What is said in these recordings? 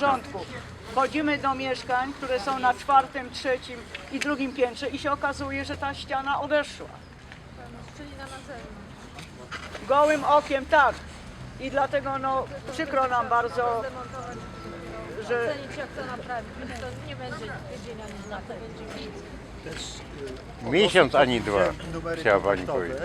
porządku. Wchodzimy do mieszkań, które są na czwartym, trzecim i drugim piętrze i się okazuje, że ta ściana odeszła. Czyli na zewnątrz. Gołym okiem tak. I dlatego no przykro nam bardzo, że ocenić jak to naprawić. To nie będzie tydzień ani dwa, to będzie Miesiąc ogłoszę ani dwa, chciała pani powiedzieć.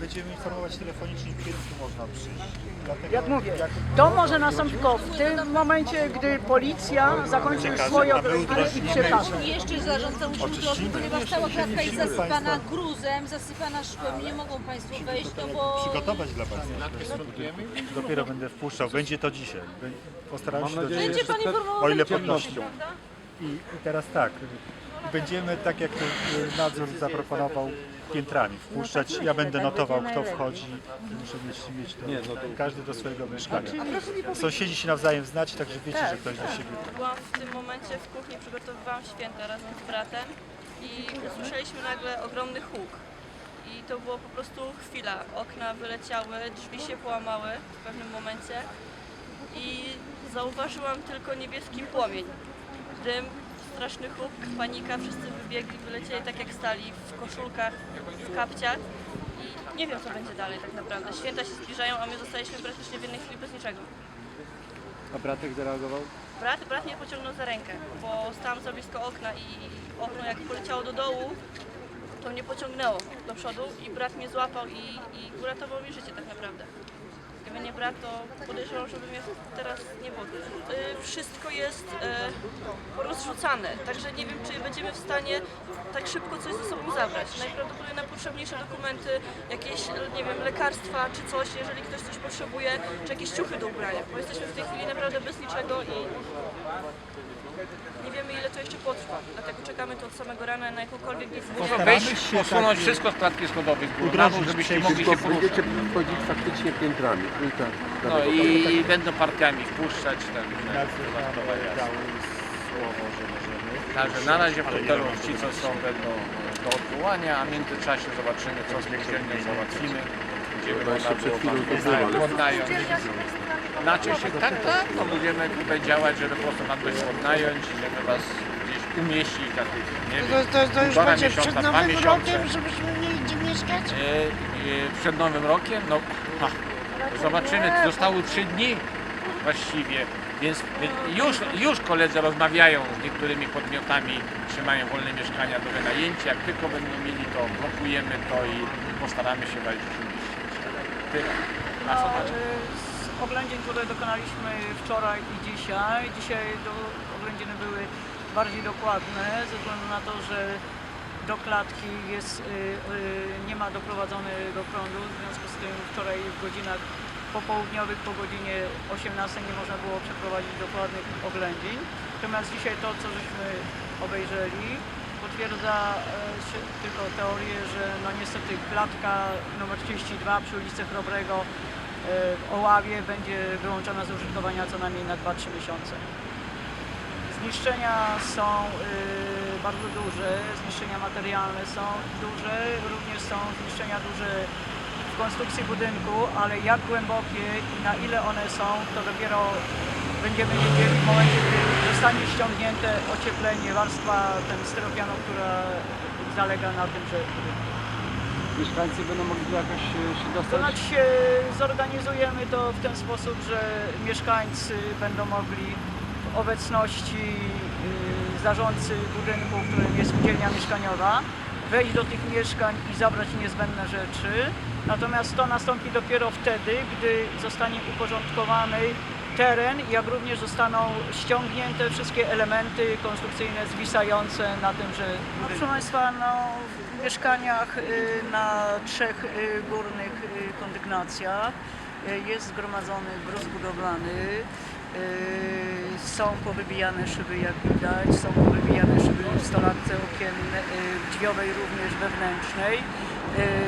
Będziemy informować telefonicznie, kiedy tu można przyjść. Dlatego, jak mówię, jak- to może nastąpić tylko w tym momencie, gdy policja zakończy swoje operacje i przekaże. I jeszcze zarządca musi uprosić, ponieważ cała klatka jest zasypana gruzem, zasypana szkłem. Nie mogą Państwo wejść, no bo... przygotować dla Państwa. Dopiero będę wpuszczał. Będzie to dzisiaj. Bę- Postaram się do dzisiaj. Będzie Pan informował O ile elektronicznie, podnosi. prawda? I, I teraz tak. Będziemy, tak jak to y, nadzór zaproponował, piętrami wpuszczać. Ja będę notował, kto wchodzi. Muszę mieć, mieć to, każdy do swojego mieszkania. Sąsiedzi się nawzajem znać, także wiecie, że ktoś do siebie Byłam w tym momencie w kuchni, przygotowywałam święta razem z bratem i usłyszeliśmy nagle ogromny huk. I to było po prostu chwila. Okna wyleciały, drzwi się połamały w pewnym momencie i zauważyłam tylko niebieski płomień. Dym, straszny huk, panika, wszyscy wybiegli, wylecieli tak jak stali, w koszulkach, w kapciach i nie wiem co będzie dalej tak naprawdę. Święta się zbliżają, a my zostaliśmy praktycznie w jednej chwili bez niczego. A bratek zareagował? Brat, brat mnie pociągnął za rękę, bo stałam za blisko okna i okno jak poleciało do dołu, to mnie pociągnęło do przodu i brat mnie złapał i, i uratował mi życie tak naprawdę. Brat, to podejrzewam, żeby mnie teraz nie było. Y, Wszystko jest y, rozrzucane, także nie wiem, czy będziemy w stanie tak szybko coś ze sobą zabrać. Najprawdopodobniej najpotrzebniejsze dokumenty, jakieś, nie wiem, lekarstwa czy coś, jeżeli ktoś coś potrzebuje, czy jakieś ciuchy do ubrania, bo jesteśmy w tej chwili naprawdę bez niczego i nie wiemy ile to jeszcze potrwa, dlatego czekamy tu od samego rana na jakąkolwiek decyzję. Wejść, się posunąć tak, wszystko z klatki schodowej żebyście przejście, mogli się Tylko poruszać. będziecie wchodzić faktycznie piętrami. I tak, No dlatego i będą partiami wpuszczać tam. Nadzór nam dał słowo, że możemy. Także na razie w hotelu ci co są będą do odwołania, a w międzyczasie zobaczymy co spółdzielnie załatwimy. Będziemy To jeszcze można przed było chwilą to było. odnająć. Znaczy się tak, tak, no będziemy tutaj działać, żeby po prostu nam coś odnająć, żeby was gdzieś umieścić na tych, nie wiem, To, to, to już półtora będzie miesiąca, przed dwa nowym miesiące. rokiem, żebyśmy mieli gdzie mieszkać? E, e, przed Nowym Rokiem, no ha, zobaczymy, zostały trzy dni właściwie, więc już, już koledzy rozmawiają z niektórymi podmiotami, trzymają wolne mieszkania do wynajęcia, jak tylko będą mieli to, blokujemy to i postaramy się wejść Tyle. A co y, oględzin, które dokonaliśmy wczoraj i dzisiaj, dzisiaj do, oględziny były bardziej dokładne, ze względu na to, że do klatki jest, y, y, nie ma doprowadzonego prądu, w związku z tym wczoraj w godzinach popołudniowych po godzinie 18 nie można było przeprowadzić dokładnych oględzin. Natomiast dzisiaj to, co żeśmy obejrzeli, potwierdza e, tylko teorię, że no niestety klatka numer 32 przy ulicy Chrobrego e, w Oławie będzie wyłączona z użytkowania co najmniej na 2-3 miesiące. Zniszczenia są y, bardzo duże, zniszczenia materialne są duże, również są zniszczenia duże w konstrukcji budynku, ale jak głębokie i na ile one są, to dopiero będziemy wiedzieli w momencie, gdy zostanie ściągnięte ocieplenie, warstwa ten styropianu, która zalega na tymże budynku. Mieszkańcy będą mogli jakoś e, się To dostać? znaczy się zorganizujemy to w ten sposób, że mieszkańcy będą mogli w obecności y, zarządcy budynku, którym jest spółdzielnia mieszkaniowa, wejść do tych mieszkań i zabrać niezbędne rzeczy. Natomiast to nastąpi dopiero wtedy, gdy zostanie uporządkowany teren, jak również zostaną ściągnięte wszystkie elementy konstrukcyjne zwisające na tymże no, Proszę Państwa, no, w mieszkaniach y, na trzech y, górnych y, kondygnacjach jest zgromadzony gruz budowlany, są powybijane szyby jak widać, są powybijane szyby w stolarce okiennej, y, drzwiowej również wewnętrznej,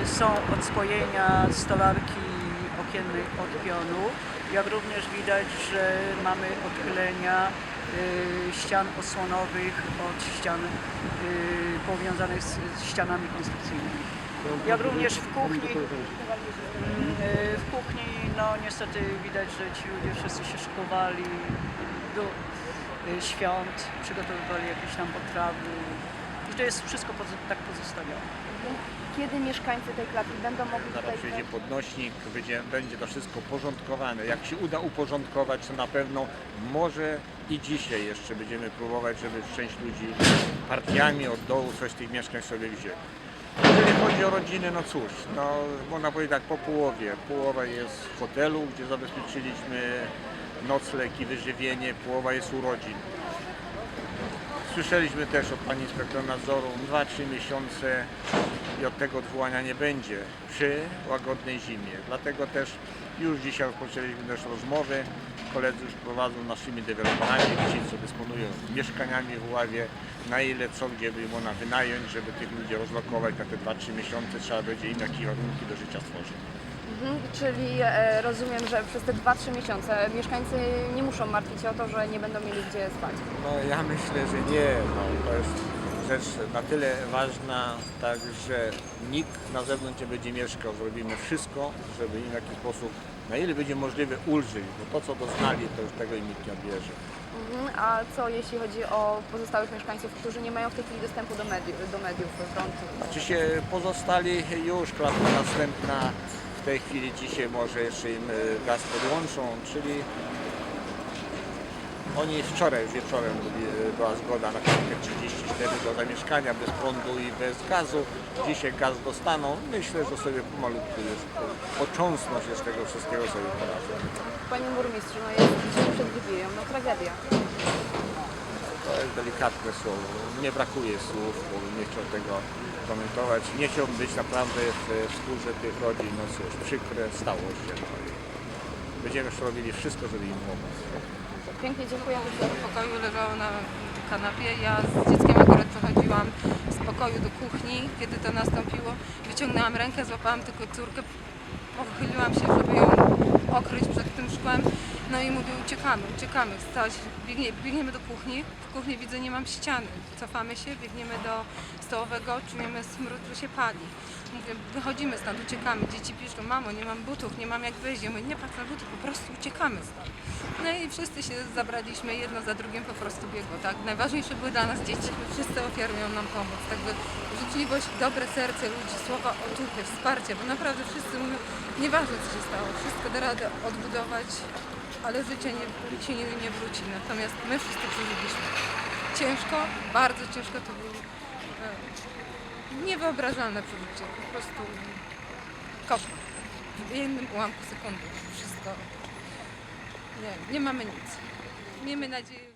są odspojenia stolarki okiennej od pionu, jak również widać, że mamy odchylenia y, ścian osłonowych od ścian y, powiązanych z, ścianami konstrukcyjnymi. Jak również w kuchni, y, w kuchni no niestety widać, że ci ludzie wszyscy się szykowali, do y, świąt, przygotowywali jakieś tam potrawy. To jest wszystko pozo- tak pozostawione. Kiedy mieszkańcy tej klatki będą mogli Zaraz tutaj przyjdzie podnośnik, będzie, będzie to wszystko porządkowane. Jak się uda uporządkować, to na pewno może i dzisiaj jeszcze będziemy próbować, żeby część ludzi partiami od dołu coś z tych mieszkań sobie wzięli. Jeżeli chodzi o rodziny, no cóż, no można powiedzieć tak po połowie. Połowa jest w hotelu, gdzie zabezpieczyliśmy nocleg i wyżywienie, połowa jest u rodzin. Słyszeliśmy też od pani inspektor nadzoru 2-3 miesiące i od tego odwołania nie będzie przy łagodnej zimie. Dlatego też już dzisiaj rozpoczęliśmy też rozmowy. Koledzy już prowadzą naszymi deweloperami, ci co dysponują mieszkaniami w Ławie, na ile co gdzie by można wynająć, żeby tych ludzi rozlokować na te 2-3 miesiące trzeba będzie im jakieś warunki do życia stworzyć. Mhm, czyli e, rozumiem, że przez te 2-3 miesiące mieszkańcy nie muszą martwić się o to, że nie będą mieli gdzie spać. No ja myślę, że nie. No, to jest rzecz na tyle ważna, tak, że nikt na zewnątrz nie będzie mieszkał. Zrobimy wszystko, żeby im w jakiś sposób, na ile będzie możliwe, ulżyć, bo to co doznali, to już tego im nikt nie odbierze. Mhm, a co jeśli chodzi o pozostałych mieszkańców, którzy nie mają w tej chwili dostępu do mediów, do mediów frontu? Czy się pozostali już klatka następna, w tej chwili dzisiaj może jeszcze im e, gaz podłączą, czyli oni wczoraj wieczorem e, była zgoda na klatkę 34 do zamieszkania bez prądu i bez gazu. Dzisiaj gaz dostaną. Myślę, że sobie pomalutku już począsną się z tego wszystkiego sobie poradzą. Panie burmistrzu, no jest dzień przed Wigilią, no tragedia. To jest delikatne słowo. Nie brakuje słów, bo nie chciał tego komentować. Nie chciałbym być naprawdę w, skórze tych rodzin. No cóż, przykre stało się. No będziemy już robili wszystko, żeby im pomóc. Pięknie dziękuję. w pokoju leżało na kanapie. Ja z dzieckiem akurat przechodziłam z pokoju do kuchni, kiedy to nastąpiło. Wyciągnęłam rękę, złapałam tylko córkę, pochyliłam się, żeby ją okryć przed tym szkłem. No i mówię, uciekamy, uciekamy. Się, biegnie, biegniemy do kuchni. W kuchni widzę, nie mam ściany. Cofamy się, biegniemy do stołowego, czujemy smród, że się pali. Mówię, wychodzimy stąd, uciekamy. Dzieci piszą, mamo, nie mam butów, nie mam jak wyjść. Ja mówię, nie patrz na buty, po prostu uciekamy stąd. No i wszyscy się zabraliśmy, jedno za drugim po prostu biegło, tak? Najważniejsze były dla nas dzieci. Wszyscy ofiarują nam pomoc, także życzliwość, dobre serce ludzi, słowa otuchy, wsparcie, bo naprawdę wszyscy mówią, nieważne co się stało, wszystko da radę odbudować, ale życie nie, się nie, nie wróci. Natomiast my wszyscy przeżyliśmy. Ciężko, bardzo ciężko to było. E, niewyobrażalne przeżycie, po prostu koszmar. W jednym ułamku sekundy wszystko nie, nie mamy nic. Miejmy nadzieję,